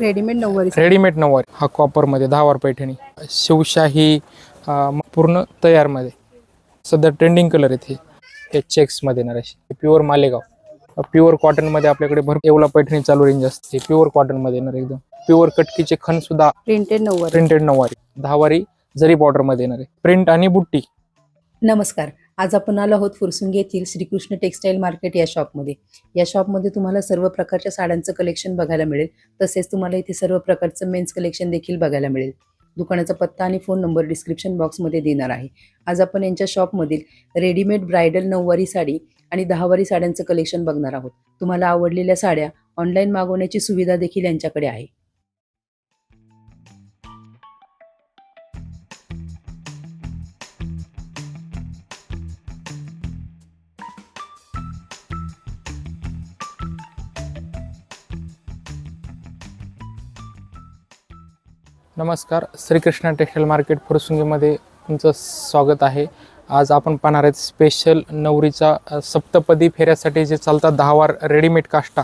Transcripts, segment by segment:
Readymade नऊवारी readymade नऊवारी. हा कॉपरमध्ये दहावार पैठणी. शिवशाही अं, पूर्ण तयारमध्ये. सध्या ट्रेंडिंग कलर आहेत हे. हे चेक्समध्ये येणार असे प्युअर मालेगाव. प्युअर कॉटनमध्ये आपल्याकडे भरपूर येवला पैठणी चालू रेंज असते. प्युअर कॉटनमध्ये येणार एकदम. प्युअर कटकीचे खण सुद्धा प्रिंटेड नऊवारी. प्रिंटेड नऊवारी. दहावारी जरी बॉर्डरमध्ये येणार आहे. प्रिंट आणि बुट्टी. नमस्कार. आज आपण आलो आहोत फुरसुंगी येथील श्रीकृष्ण टेक्सटाईल मार्केट या शॉपमध्ये. या शॉपमध्ये तुम्हाला सर्व प्रकारच्या साड्यांचं कलेक्शन बघायला मिळेल. तसेच तुम्हाला इथे सर्व प्रकारचं मेन्स कलेक्शन देखील बघायला मिळेल. दुकानाचा पत्ता आणि फोन नंबर डिस्क्रिप्शन बॉक्समध्ये देणार आहे. आज आपण यांच्या शॉपमधील रेडीमेड ब्रायडल नऊवारी साडी आणि दहावारी साड्यांचं कलेक्शन बघणार आहोत. तुम्हाला आवडलेल्या साड्या ऑनलाईन मागवण्याची सुविधा देखील यांच्याकडे आहे. नमस्कार श्रीकृष्ण टेक्सटाईल मार्केट फुरसुंगीमध्ये तुमचं स्वागत आहे. आज आपण पाहणार आहेत स्पेशल नवरीचा सप्तपदी फेऱ्यासाठी जे चालतात दहावार रेडीमेड काष्टा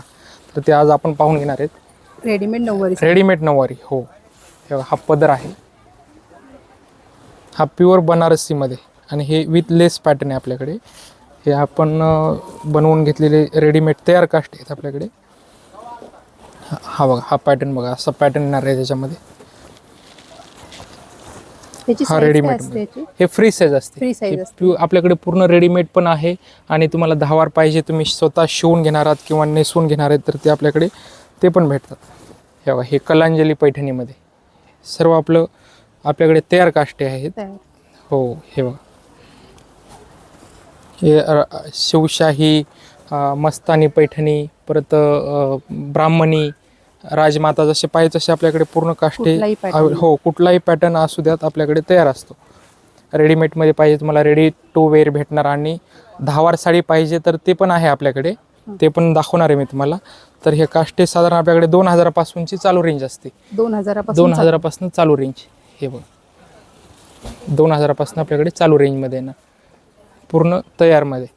तर ते आज आपण पाहून घेणार आहेत. रेडीमेड नऊवारी. रेडीमेड नऊवारी हो. हे पदर आहे. हा प्युअर बनारसीमध्ये आणि हे विथ लेस पॅटर्न आहे आपल्याकडे. हे आपण बनवून घेतलेले रेडीमेड तयार काष्ट आहेत आपल्याकडे. हा- हा बघा हा पॅटर्न बघा असा पॅटर्न येणार आहे त्याच्यामध्ये. त्याची हा रेडीमेड असते याची? हे फ्री साईज असते Free size हे असते. प्यू- आपल्याकडे पूर्ण रेडीमेड पण आहे आणि तुम्हाला दहावार पाहिजे तुम्ही स्वतः शिवून घेणार आहात किंवा नेसवून घेणार आहेत तर ते आपल्याकडे ते पण भेटतात हे बघा हे कलांजली पैठणीमध्ये सर्व आपलं आपल्याकडे तयार काष्टे आहेत तयार. हो हे बघा हे अ, शिवशाही अ, मस्तानी पैठणी परत अ, ब्राह्मणी राजमाता जसे पाहिजे तसे आपल्याकडे पूर्ण काष्टे हो कुठलाही पॅटर्न असू द्यात आपल्याकडे तयार असतो. रेडीमेडमध्ये पाहिजे तुम्हाला रेडी टू वेअर भेटणार आणि दहावार साडी पाहिजे तर ते पण आहे आपल्याकडे. ते पण दाखवणार आहे मी तुम्हाला. तर हे काष्टे साधारण आपल्याकडे दोन हजारापासूनची चालू रेंज असते. दोन हजारापासून दोन. हजारापासून चालू रेंज हे बघ. दोन हजारापासून आपल्याकडे चालू रेंजमध्ये ना. पूर्ण तयारमध्ये.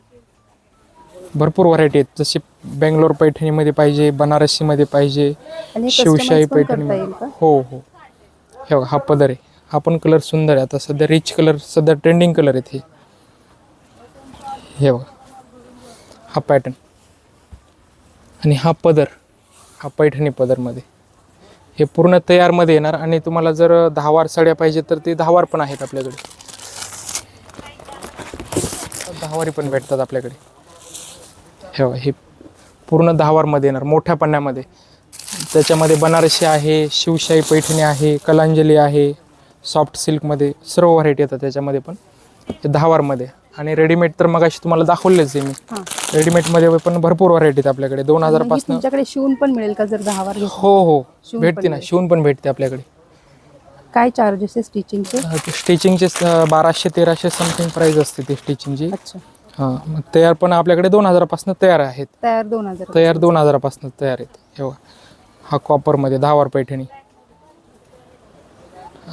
भरपूर व्हरायटी आहेत. जसे बेंगलोर पैठणीमध्ये पाहिजे बनारसीमध्ये पाहिजे आणि शिवशाही customize पण करता पैठणी. येईल का? हो हो. हे बघा हा पदर आहे. हा पण कलर सुंदर आहे. आता सध्या रिच कलर सध्या ट्रेंडिंग कलर आहेत हे. हे बघा. हा पॅटर्न आणि हा पदर हा पैठणी पदरमध्ये. हे पूर्ण तयारमध्ये येणार. आणि तुम्हाला जर दहावार साड्या पाहिजे तर ते दहावार पण आहेत आपल्याकडे. दहावारी पण भेटतात आपल्याकडे. हे हे पूर्ण दहावारमध्ये येणार मोठ्या पन्न्यामध्ये त्याच्यामध्ये बनारसी आहे शिवशाही पैठणी आहे कलांजली आहे सॉफ्ट सिल्कमध्ये सर्व व्हरायटी येतात त्याच्यामध्ये पण हे दहावारमध्ये आणि रेडीमेड तर मग तुम्हाला दाखवलेच आहे मी. रेडीमेडमध्ये पण भरपूर व्हरायटी आहेत आपल्याकडे दोन आणि हजारपासून तुमच्याकडे शिवून पण मिळेल का जर दहा वार घेतलं? हो हो. शिवून भेटते पण ना मिळेल. शिवून पण भेटते आपल्याकडे. काय चार्जेस आहे स्टिचिंगचे स्टिचिंगचे बाराशे तेराशे समथिंग प्राईस असते ती स्टिचिंगची अच्छा. हां मग तयार पण आपल्याकडे दोन हजारापासून तयार आहेत. तयार दोन हजार तयार दोन हजारापासून तयार आहेत. हे बघा. हा कॉपरमध्ये दहावार पैठणी.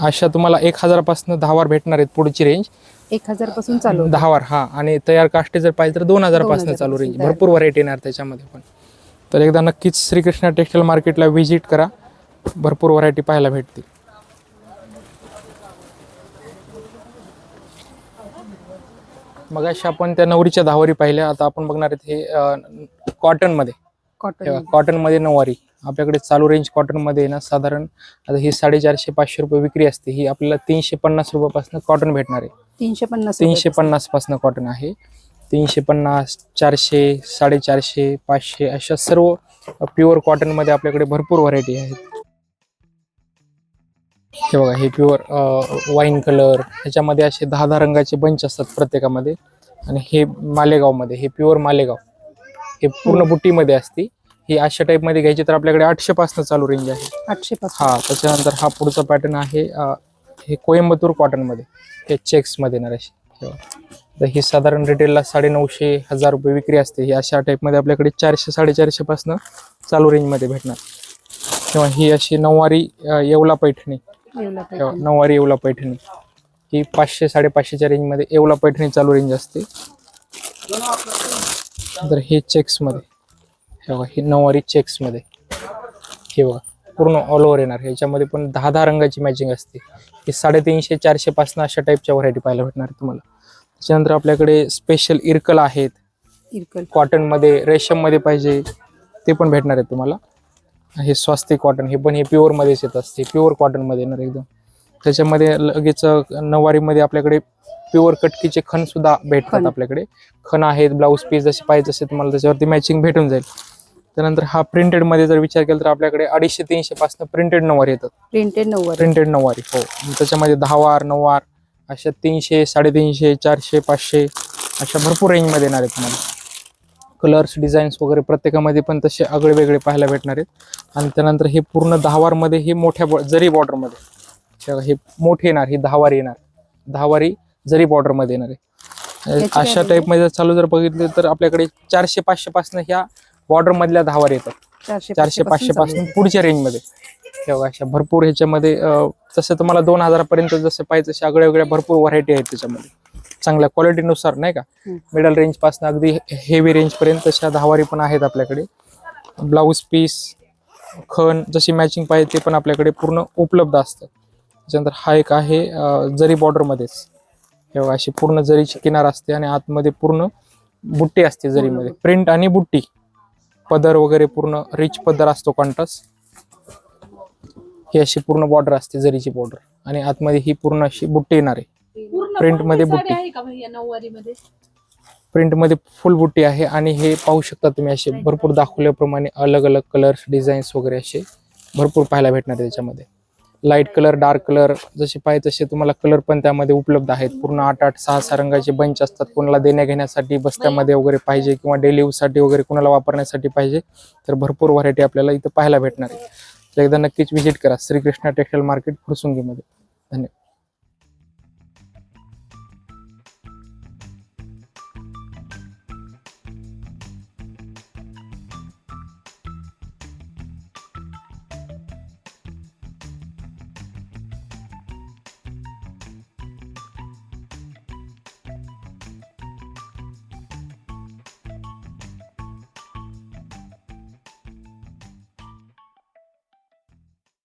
अशा तुम्हाला एक हजारापासून दहावार भेटणार आहेत पुढची रेंज एक हजारपासून चालू. दहावार हा आणि तयार काष्टे जर पाहिजे तर दोन हजारापासून चालू रेंज. भरपूर व्हरायटी येणार त्याच्यामध्ये पण. तर एकदा नक्कीच श्रीकृष्ण टेक्सटाईल मार्केटला व्हिजिट करा. भरपूर व्हरायटी पाहायला भेटतील. मग अशा आपण त्या नवरीच्या दहावारी पाहिल्या. आता आपण बघणार आहेत हे कॉटनमध्ये. कॉटन. कॉटनमध्ये नऊवारी. आपल्याकडे चालू रेंज कॉटनमध्ये ना साधारण आता ही साडेचारशे पाचशे रुपये विक्री असते. ही आपल्याला तीनशे पन्नास रुपयापासून कॉटन भेटणार आहे. तीनशे पन्नास तीनशे पन्नासपासून कॉटन आहे. तीनशे पन्नास चारशे साडेचारशे पाचशे अशा सर्व प्युअर कॉटनमध्ये आपल्याकडे भरपूर व्हरायटी आहेत. हे बघा हे प्युअर वाईन कलर ह्याच्यामध्ये असे दहा दहा रंगाचे बंच असतात प्रत्येकामध्ये. आणि हे मालेगावमध्ये हे प्युअर मालेगाव. हे पूर्ण बुट्टीमध्ये असते. ही अशा टाईपमध्ये घ्यायची तर आपल्याकडे आठशे पासून चालू रेंज आहे. आठशे हा त्याच्यानंतर हा पुढचा पॅटर्न आहे हे कोइंबतूर कॉटनमध्ये हे चेक्समध्ये येणार अशी. हे बघा. तर ही साधारण रिटेलला साडेनऊशे हजार रुपये विक्री असते. ही अशा टाईपमध्ये आपल्याकडे चारशे साडेचारशे पासून चालू रेंजमध्ये भेटणार. किंवा ही अशी नऊवारी येवला पैठणी. नऊवारी येवला पैठणी. ही पाचशे साडेपाचशेच्या रेंजमध्ये येवला पैठणी चालू रेंज असते. तर हे चेक्समध्ये. हे बघा ही नऊवारी चेक्समध्ये. हे बघा पूर्ण ऑल ओव्हर येणार. ह्याच्यामध्ये पण दहा दहा रंगाची मॅचिंग असते. ही साडेतीनशे चारशे पासून अशा टाईपच्या व्हरायटी पाहायला भेटणार आहे तुम्हाला. त्याच्यानंतर आपल्याकडे स्पेशल इरकल आहेत. इरकल. कॉटनमध्ये रेशममध्ये पाहिजे ते पण भेटणार आहे तुम्हाला. हे स्वस्तिक कॉटन हे पण हे प्युअरमध्येच येत असते. प्युअर कॉटनमध्ये येणार एकदम. त्याच्यामध्ये लगेच नऊवारीमध्ये आपल्याकडे प्युअर कटकीचे खण सुद्धा भेटतात. आपल्याकडे. खण आहेत ब्लाऊज पीस जसे पाहिजे तसे तुम्हाला त्याच्यावरती मॅचिंग भेटून जाईल. त्यानंतर हा प्रिंटेडमध्ये जर विचार केला तर आपल्याकडे अडीचशे तीनशे पासून प्रिंटेड नऊवारी येतात. प्रिंटेड नऊवारी. प्रिंटेड नऊवारी हो. त्याच्यामध्ये दहा वार नऊ वार अशा तीनशे साडेतीनशे चारशे पाचशे अशा भरपूर रेंजमध्ये येणार आहेत तुम्हाला. कलर्स डिझाईन्स वगैरे प्रत्येकामध्ये पण तसे आगळे वेगळे पाहायला भेटणार आहेत. आणि त्यानंतर हे पूर्ण दहावारमध्ये हे मोठ्या बॉ- जरी बॉर्डरमध्ये हे मोठे येणार हे दहावारी येणार. दहावारी जरी बॉर्डरमध्ये येणार आहे. अशा टाईपमध्ये जर चालू जर बघितले तर आपल्याकडे चारशे पाचशे पासून ह्या बॉर्डर मधल्या दहावारी येतात. चारशे पाचशे पासून पुढच्या रेंजमध्ये. तेव्हा अशा भरपूर ह्याच्यामध्ये तसं तुम्हाला दोन हजारापर्यंत जसं पाहिजे तशा आगळ्या वेगळ्या भरपूर व्हरायटी आहेत त्याच्यामध्ये. चांगल्या क्वालिटीनुसार नाही का. मिडल रेंजपासून अगदी हेवी रेंज पर्यंत तशा दहावारी पण आहेत आपल्याकडे. ब्लाऊज पीस खण जशी मॅचिंग पाहिजे ते पण आपल्याकडे पूर्ण उपलब्ध असतं. त्याच्यानंतर हा एक आहे जरी बॉर्डरमध्येच तेव्हा अशी पूर्ण जरीची किनार असते आणि आतमध्ये पूर्ण बुट्टी असते जरीमध्ये. प्रिंट आणि बुट्टी. पदर वगैरे पूर्ण रिच पदर असतो कॉन्ट्रास्ट ही अशी पूर्ण बॉर्डर असते जरीची बॉर्डर आणि आतमध्ये ही पूर्ण अशी बुट्टी येणार आहे. मध्ये बुट्टी. प्रिंटमध्ये फुल बुट्टी आहे आणि हे पाहू शकता तुम्ही असे भरपूर दाखवल्याप्रमाणे अलग अलग कलर्स डिझाईन्स वगैरे असे भरपूर पाहायला भेटणार त्याच्यामध्ये. लाइट कलर डार्क कलर जसे पाहिजे तसे तुम्हाला कलर पण त्यामध्ये उपलब्ध आहेत. पूर्ण आठ आठ सहा सहा रंगाचे बंच असतात. कोणाला देण्या घेण्यासाठी बस्त्यामध्ये वगैरे पाहिजे किंवा डेली यूजसाठी वगैरे कोणाला वापरण्यासाठी पाहिजे तर भरपूर व्हरायटी आपल्याला इथं पाहायला भेटणार आहे. तर एकदा नक्कीच व्हिजिट करा. श्रीकृष्णा टेक्सटाईल मार्केट फुरसुंगीमध्ये. धन्यवाद.